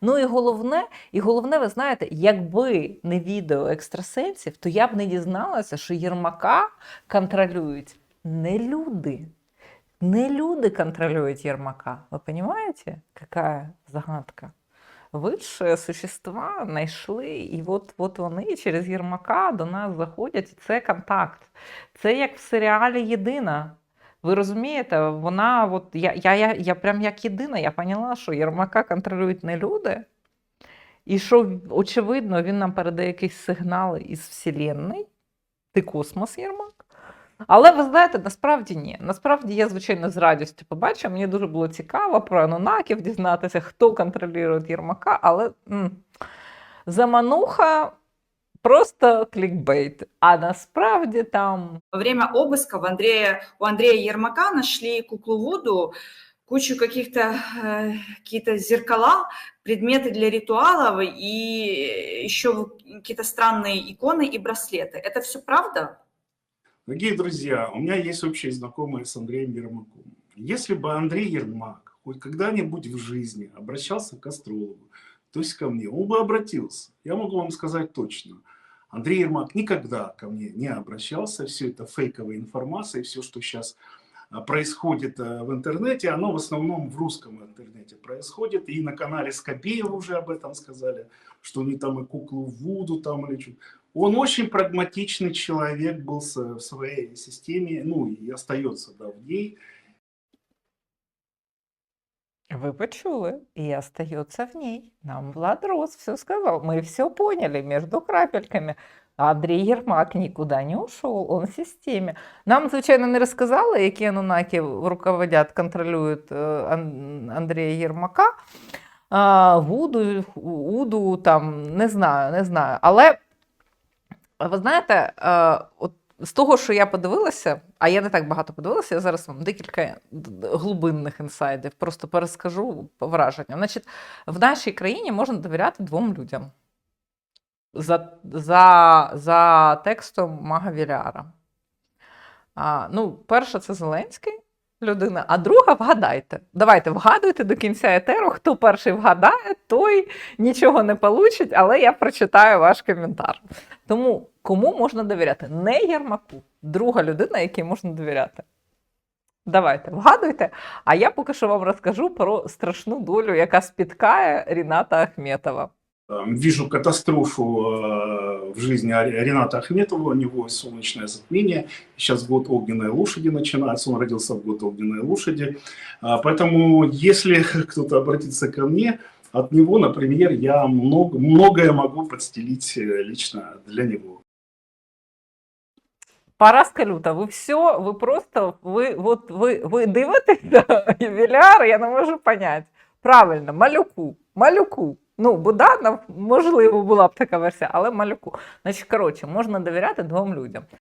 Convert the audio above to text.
Ну і головне, і головне, ви знаєте, якби не відео екстрасенсів, то я б не дізналася, що Єрмака контролюють не люди. Не люди контролюють Єрмака. Ви розумієте, яка загадка? Вищі существа знайшли, і от, от вони через Єрмака до нас заходять, і це контакт. Це як в серіалі Єдина. Ви розумієте, вона, от я, я, я, я прям як єдина, я поняла, що Єрмака контролюють не люди, і що, очевидно, він нам передає якісь сигнали із Вселенної. Ти космос, Єрмак. Але ви знаєте, насправді ні. Насправді я, звичайно, з радістю побачила. Мені дуже було цікаво про анунаків дізнатися, хто контролює Єрмака, але м, замануха просто клікбейт. А насправді там Во время обыска в Андрея, у Андрея Ермака нашли куклу Вуду, кучу каких-то э, какие-то зеркала, предметы для ритуалов и еще какие-то странные иконы и браслеты. Это все правда? Дорогие друзья, у меня есть общие знакомые с Андреем Ермаком. Если бы Андрей Ермак хоть когда-нибудь в жизни обращался к астрологу, то есть ко мне, он бы обратился. Я могу вам сказать точно. Андрей Ермак никогда ко мне не обращался. Все это фейковая информация, все, что сейчас а, происходит а, в интернете, оно в основном в русском интернете происходит. И на канале Скобеева уже об этом сказали, что они там и куклу Вуду там или что он очень прагматичный человек был в своей системе, ну и остается да, в ней. Ви почули, и остается в ней. Нам Влад Рос все сказал. Мы все поняли между крапельками. Андрій Єрмак нікуди не ушел, он в системі. Нам, звичайно, не розказали, які анунаки руководять, контролюють е, Андрія Єрмака. Вуду, Уду, там, не знаю, не знаю. Але ви знаєте, е, от з того, що я подивилася, а я не так багато подивилася, я зараз вам декілька глибинних інсайдів просто перескажу по враженням. Значить, в нашій країні можна довіряти двом людям за, за, за текстом Мага Віляра. А, ну, перша це Зеленський людина, а друга вгадайте. Давайте вгадуйте до кінця етеру. Хто перший вгадає, той нічого не получить, але я прочитаю ваш коментар. Тому кому можна довіряти? Не Єрмаку, друга людина, якій можна довіряти. Давайте, вгадуйте. А я поки що вам розкажу про страшну долю, яка спіткає Ріната Ахметова. Э, Вижу катастрофу э, в жизни Рената Ахметова, у него солнечное затмение. Сейчас год огненной лошади начинается, он родился в год огненной лошади. А, Поэтому, если кто-то обратится ко мне, от него, например, я много, многое могу подстелить э, лично для него. Параска люта, ви все, ви просто, ви, от, ви, ви дивитеся ювіляр, я не можу поняти. Правильно, малюку, малюку. Ну, Буданов, можливо, була б така версія, але малюку. Значить, коротше, можна довіряти двом людям.